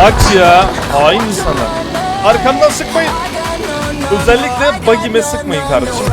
Bak ya. Hain insanlar. Arkamdan sıkmayın. Özellikle bagime sıkmayın kardeşim.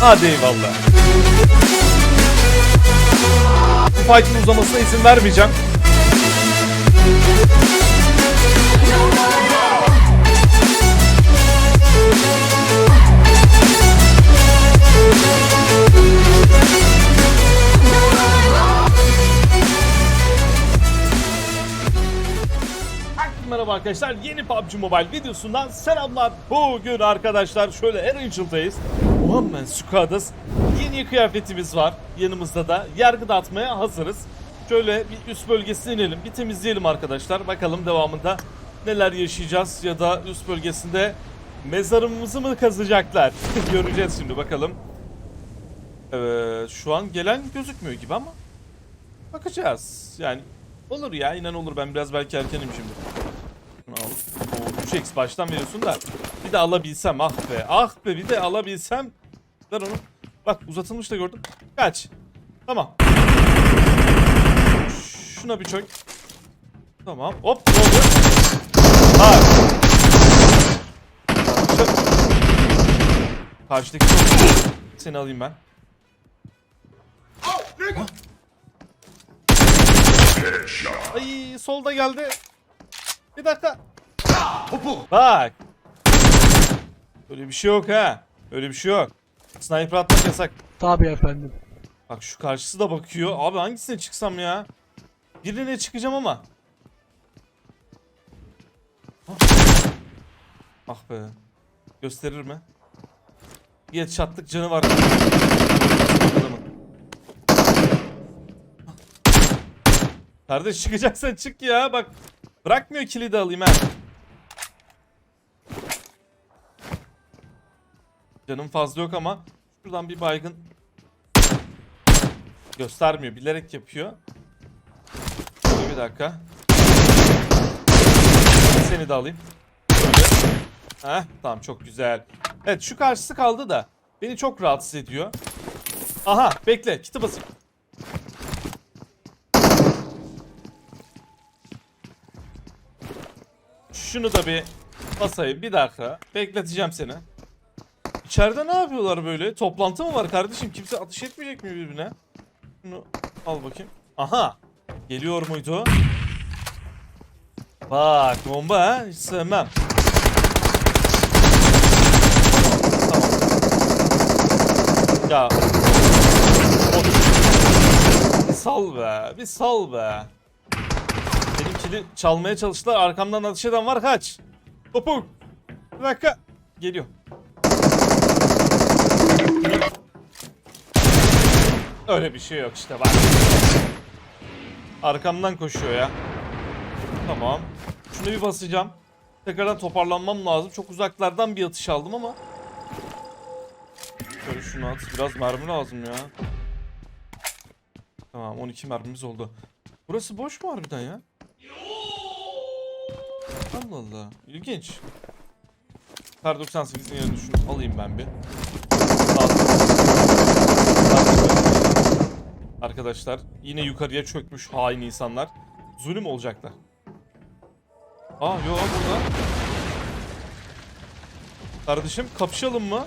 Hadi eyvallah. Bu fight'ın uzamasına izin vermeyeceğim. Merhaba arkadaşlar yeni PUBG Mobile videosundan selamlar. Bugün arkadaşlar şöyle Erangel'dayız. Muhammed Sukadız. Yeni kıyafetimiz var. Yanımızda da yargı dağıtmaya hazırız. Şöyle bir üst bölgesine inelim. Bir temizleyelim arkadaşlar. Bakalım devamında neler yaşayacağız ya da üst bölgesinde mezarımızı mı kazacaklar? Göreceğiz şimdi bakalım. Evet şu an gelen gözükmüyor gibi ama bakacağız. Yani olur ya inen olur ben biraz belki erkenim şimdi. Şunu al. Oo, 3x baştan veriyorsun da bir de alabilsem ah be ah be bir de alabilsem. Ver onu. Bak uzatılmış da gördüm. Kaç. Tamam. Şuna bir çök. Tamam. Hop ne oldu? Bak. Çök. Karşıdaki Seni alayım ben. Ay solda geldi. Bir dakika. Bak. Öyle bir şey yok ha. Öyle bir şey yok. Sniper atmak yasak. Tabii efendim. Bak şu karşısı da bakıyor. Abi hangisine çıksam ya? Birine çıkacağım ama. Ah. Ah be. Gösterir mi? Bir çatlık canı var. Kardeş çıkacaksan çık ya bak. Bırakmıyor kilidi alayım ha. Canım fazla yok ama şuradan bir baygın göstermiyor. Bilerek yapıyor. Bir dakika. Seni de alayım. Böyle. Heh, tamam çok güzel. Evet şu karşısı kaldı da beni çok rahatsız ediyor. Aha bekle kiti basayım. Şunu da bir basayım bir dakika. Bekleteceğim seni. İçeride ne yapıyorlar böyle? Toplantı mı var kardeşim? Kimse ateş etmeyecek mi birbirine? Şunu al bakayım. Aha. Geliyor muydu? Bak bomba ha. Hiç sevmem. Tamam. Ya. Sal be. Bir sal be. Benimkini çalmaya çalıştılar. Arkamdan ateş eden var. Kaç. Topuk. Bir dakika. Geliyor. Öyle bir şey yok işte bak. Arkamdan koşuyor ya. Tamam. Şunu bir basacağım. Tekrardan toparlanmam lazım. Çok uzaklardan bir atış aldım ama. Şöyle şunu at. Biraz mermi lazım ya. Tamam 12 mermimiz oldu. Burası boş mu harbiden ya? Allah Allah. İlginç. Kar 98'in yerine şunu alayım ben bir. Arkadaşlar yine yukarıya çökmüş hain insanlar. Zulüm olacaklar. Aa yo burada. Kardeşim kapışalım mı?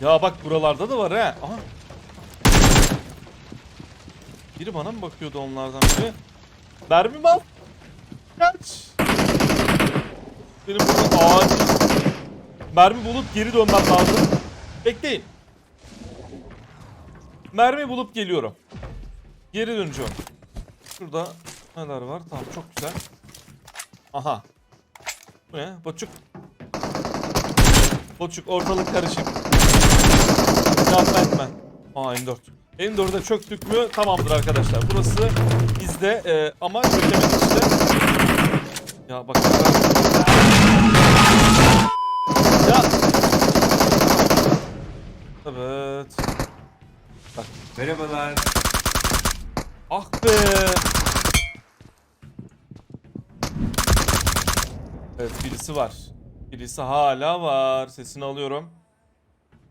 Ya bak buralarda da var ha. Aha. Biri bana mı bakıyordu onlardan biri? Mermim al. Kaç. Benim burada acil mermi bulup geri dönmem lazım. Bekleyin. Mermi bulup geliyorum. Geri döneceğim. Şurada neler var? Tamam çok güzel. Aha. Bu ne? Boçuk. Boçuk ortalık karışık. Yapma etme. Aa M4. M4'e çöktük mü tamamdır arkadaşlar. Burası bizde e, ama çökemedik işte. Ya bak. Ya. Evet. Merhabalar. Ah be. Evet birisi var. Birisi hala var. Sesini alıyorum.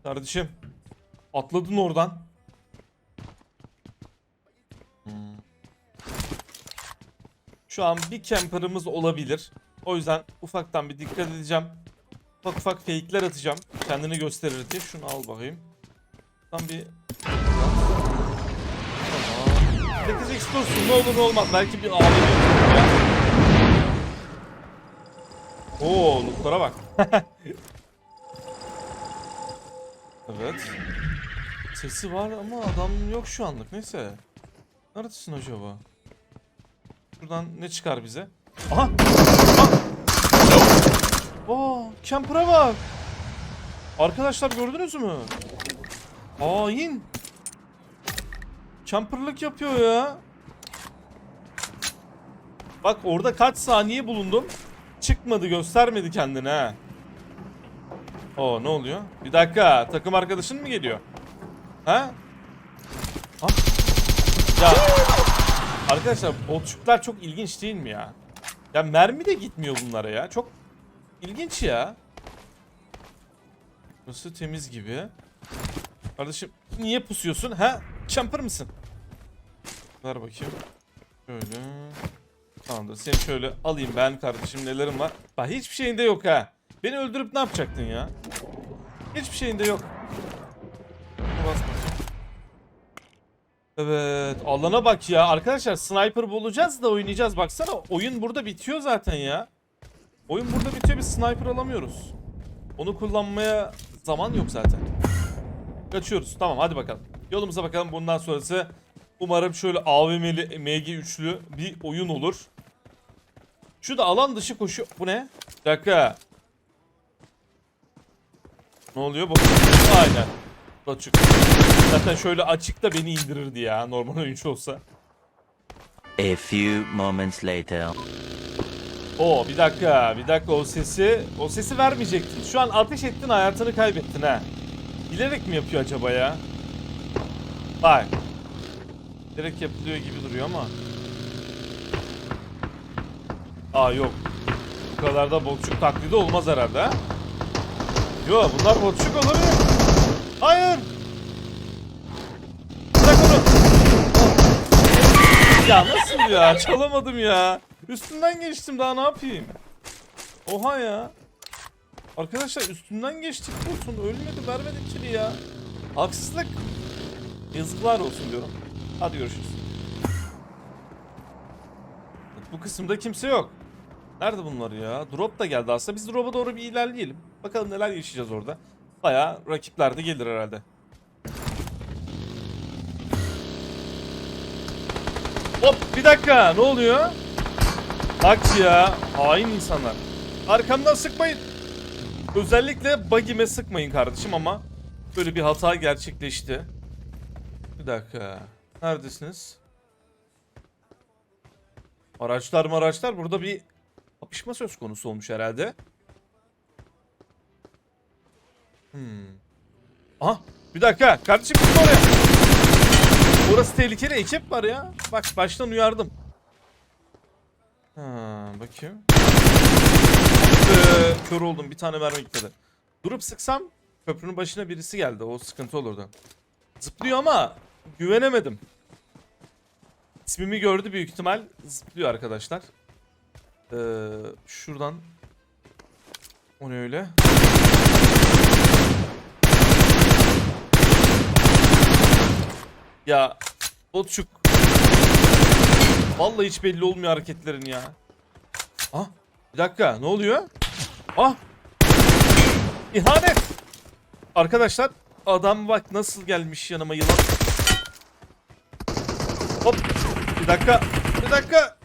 Kardeşim. Atladın oradan. Şu an bir camper'ımız olabilir. O yüzden ufaktan bir dikkat edeceğim. Ufak ufak fake'ler atacağım. Kendini gösterir diye. Şunu al bakayım. Tam bir... 8 explosive ne olur ne olmaz. Belki bir ya. Oo, lootlara bak. evet. Sesi var ama adam yok şu anlık. Neyse. Neredesin acaba? Şuradan ne çıkar bize? Aha! Aha! Oo, camper'a bak. Arkadaşlar gördünüz mü? Hain. Camper'lık yapıyor ya. Bak orada kaç saniye bulundum. Çıkmadı göstermedi kendini ha. Oo ne oluyor? Bir dakika takım arkadaşın mı geliyor? Ha? Ha? Ya arkadaşlar botçuklar çok ilginç değil mi ya? Ya mermi de gitmiyor bunlara ya. Çok ilginç ya. Burası temiz gibi. Kardeşim niye pusuyorsun? Ha? Champer mısın? Ver bakayım. Şöyle. Tamamdır. Seni şöyle alayım ben kardeşim nelerim var. Bak hiçbir şeyinde yok ha. Beni öldürüp ne yapacaktın ya? Hiçbir şeyinde yok. Bas bakayım. Evet. Alana bak ya. Arkadaşlar sniper bulacağız da oynayacağız. Baksana oyun burada bitiyor zaten ya. Oyun burada bitiyor biz sniper alamıyoruz. Onu kullanmaya zaman yok zaten. Kaçıyoruz. Tamam hadi bakalım. Yolumuza bakalım. Bundan sonrası umarım şöyle AVM'li MG3'lü bir oyun olur. Şu da alan dışı koşu. Bu ne? Bir dakika. Ne oluyor? Bu. Aynen. Açık. Zaten şöyle açıkta beni indirirdi ya normal oyuncu olsa. A few moments later. Oo bir dakika bir dakika o sesi o sesi vermeyecektin. Şu an ateş ettin hayatını kaybettin ha. Bilerek mi yapıyor acaba ya? Bak. Bilerek yapılıyor gibi duruyor ama. Aa yok. Bu kadar da botçuk taklidi olmaz herhalde ha. Yo bunlar botçuk olabilir. Hayır. Bırak onu. Ya nasıl ya? Çalamadım ya. Üstünden geçtim daha ne yapayım? Oha ya. Arkadaşlar üstünden geçtik olsun. Ölmedi vermedi kili ya. Haksızlık. Yazıklar olsun diyorum. Hadi görüşürüz. Bu kısımda kimse yok. Nerede bunlar ya? Drop da geldi aslında. Biz drop'a doğru bir ilerleyelim. Bakalım neler yaşayacağız orada. Baya rakipler de gelir herhalde. Hop bir dakika ne oluyor? Bak ya hain insanlar. Arkamdan sıkmayın. Özellikle bagime sıkmayın kardeşim ama böyle bir hata gerçekleşti. Bir dakika. Neredesiniz? Araçlar mı araçlar? Burada bir kapışma söz konusu olmuş herhalde. Hmm. Aha bir dakika kardeşim gitme oraya. Burası tehlikeli ekip var ya. Bak baştan uyardım. Ha, bakayım. Ee, kör oldum. Bir tane mermi gitmedi. Durup sıksam köprünün başına birisi geldi. O sıkıntı olurdu. Zıplıyor ama güvenemedim. İsmimi gördü büyük ihtimal. Zıplıyor arkadaşlar. Ee, şuradan. O ne öyle? Ya Botçuk. Vallahi hiç belli olmuyor hareketlerin ya. Ah bir dakika ne oluyor? Ah İhanet. Arkadaşlar adam bak nasıl gelmiş yanıma yılan. Hop bir dakika bir dakika.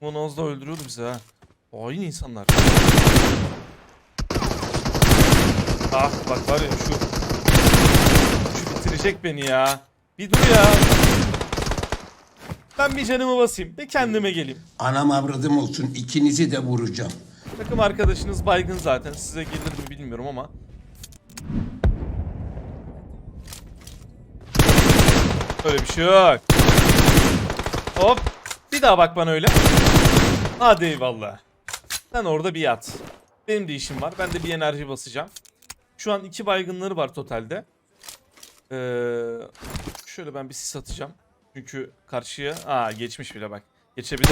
Bunu az da öldürüyordu bizi ha. Hain insanlar. Ah bak var ya şu. Şu bitirecek beni ya. Bir dur ya. Ben bir canımı basayım. Bir kendime geleyim. Anam avradım olsun ikinizi de vuracağım. Takım arkadaşınız baygın zaten. Size gelir mi bilmiyorum ama. Öyle bir şey yok. Hop. Bir daha bak bana öyle. Hadi eyvallah. Sen orada bir yat. Benim de işim var. Ben de bir enerji basacağım. Şu an iki baygınları var totalde. Ee, şöyle ben bir sis atacağım. Çünkü karşıya... Aa geçmiş bile bak. Geçebilir.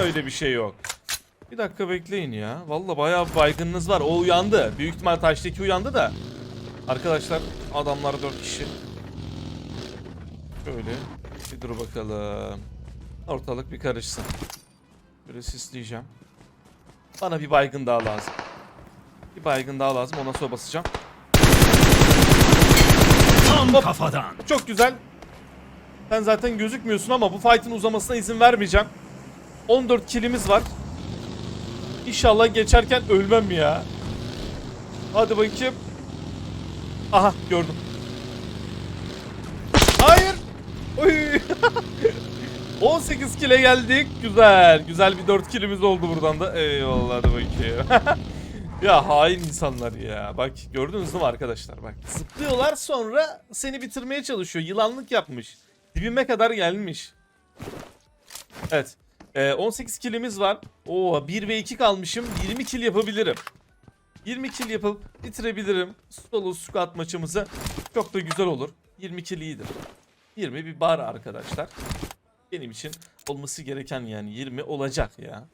Öyle bir şey yok. Bir dakika bekleyin ya. Vallahi bayağı bir baygınınız var. O uyandı. Büyük ihtimal taştaki uyandı da. Arkadaşlar adamlar 4 kişi. Şöyle bir dur bakalım. Ortalık bir karışsın. Böyle sisleyeceğim. Bana bir baygın daha lazım. Bir baygın daha lazım. Ondan sonra basacağım. Tam Hop. kafadan. Çok güzel. Sen zaten gözükmüyorsun ama bu fight'ın uzamasına izin vermeyeceğim. 14 kilimiz var. İnşallah geçerken ölmem ya. Hadi bakayım. Aha gördüm. Hayır. Oy. 18 kile geldik. Güzel. Güzel bir 4 kilimiz oldu buradan da. Eyvallah hadi bakayım. ya hain insanlar ya. Bak gördünüz mi arkadaşlar? Bak zıplıyorlar sonra seni bitirmeye çalışıyor. Yılanlık yapmış. Dibime kadar gelmiş. Evet. Ee, 18 kilimiz var. Oo 1 ve 2 kalmışım. 20 kill yapabilirim. 20 kill yapıp bitirebilirim. Solo squat maçımızı. Çok da güzel olur. 20 kill iyidir. 20 bir bar arkadaşlar. Benim için olması gereken yani 20 olacak ya.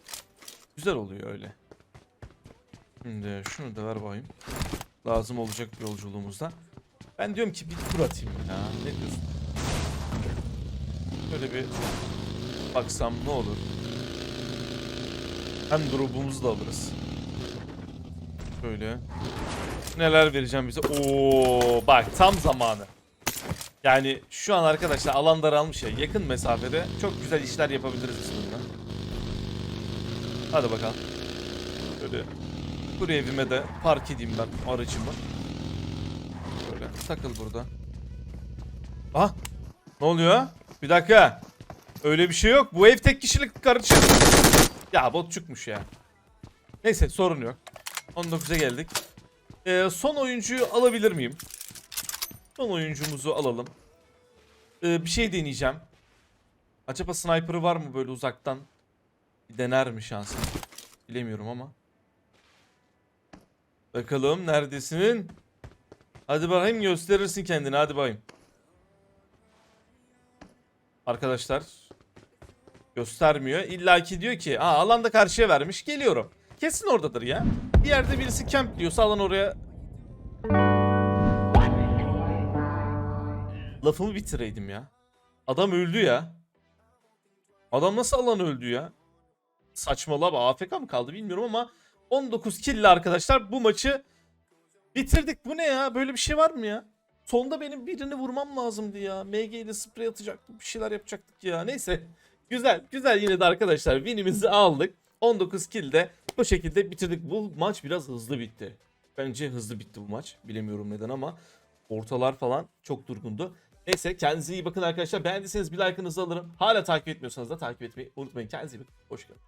Güzel oluyor öyle. Şimdi şunu da ver bakayım. Lazım olacak bir yolculuğumuzda. Ben diyorum ki bir tur atayım ya. Ne diyorsun? Şöyle bir baksam ne olur. Hem drop'umuzu da alırız. Şöyle. Neler vereceğim bize? Oo, bak tam zamanı. Yani şu an arkadaşlar alan daralmış ya. Yakın mesafede çok güzel işler yapabiliriz aslında. Hadi bakalım. Böyle buraya evime de park edeyim ben aracımı. Böyle takıl burada. Ah! Ne oluyor? Bir dakika. Öyle bir şey yok. Bu ev tek kişilik karışık. Ya bot çıkmış ya. Neyse sorun yok. 19'a geldik. Ee, son oyuncuyu alabilir miyim? Son oyuncumuzu alalım. Ee, bir şey deneyeceğim. Acaba sniper'ı var mı böyle uzaktan? Bir dener mi şansım? Bilemiyorum ama. Bakalım neredesin? Hadi bakayım gösterirsin kendini hadi bakayım. Arkadaşlar göstermiyor. İlla ki diyor ki Aa, alanda karşıya vermiş geliyorum. Kesin oradadır ya. Bir yerde birisi camp diyorsa alan oraya Lafımı bitireydim ya. Adam öldü ya. Adam nasıl alan öldü ya? Saçmalama AFK mı kaldı bilmiyorum ama 19 kill arkadaşlar bu maçı bitirdik. Bu ne ya? Böyle bir şey var mı ya? Sonda benim birini vurmam lazımdı ya. MG ile sprey atacaktık. Bir şeyler yapacaktık ya. Neyse. Güzel. Güzel yine de arkadaşlar winimizi aldık. 19 kill de bu şekilde bitirdik. Bu maç biraz hızlı bitti. Bence hızlı bitti bu maç. Bilemiyorum neden ama ortalar falan çok durgundu. Neyse kendinize iyi bakın arkadaşlar. Beğendiyseniz bir like'ınızı alırım. Hala takip etmiyorsanız da takip etmeyi unutmayın. Kendinize iyi bakın. Hoşçakalın.